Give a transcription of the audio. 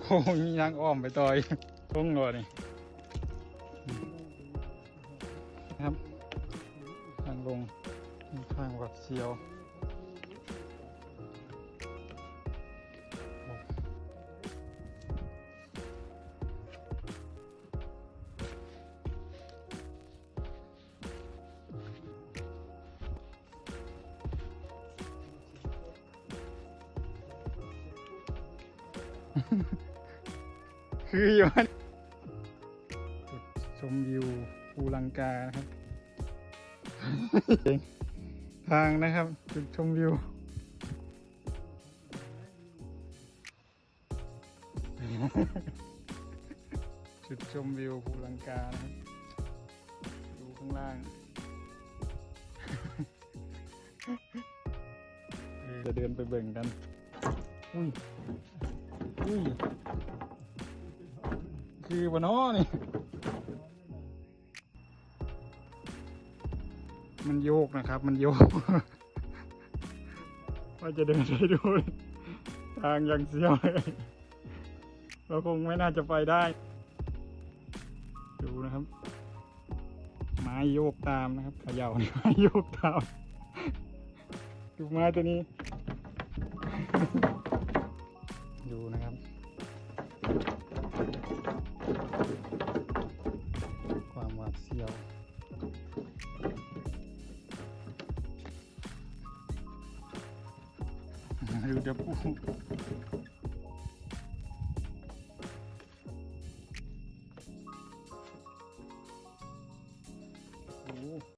โอ้ยยังอ้อมไปต่อยตรงเลยนี่ครับทางลงทางวัดเสียว คืออยู่อันจุดชมวิวภูลังกานะครับ ทางนะครับจุดชมวิวจุดชมวิวภูลังกานะครับดูข้างล่างจะเดินไปเบ่งกัน อุ้ย อุ้ยคือบนอ้อนี่ มันโยกนะครับ มันโยก ว่าจะเดินไปดูทางยังเสียวเลยเราคงไม่น่าจะไปได้ ดูนะครับ ไม้โยกตามนะครับขย่าไม้โยกตาม ดูไม้ตัวนี้ ดูนะครับ ความหวาดเสียวดูเดี๋ยวปู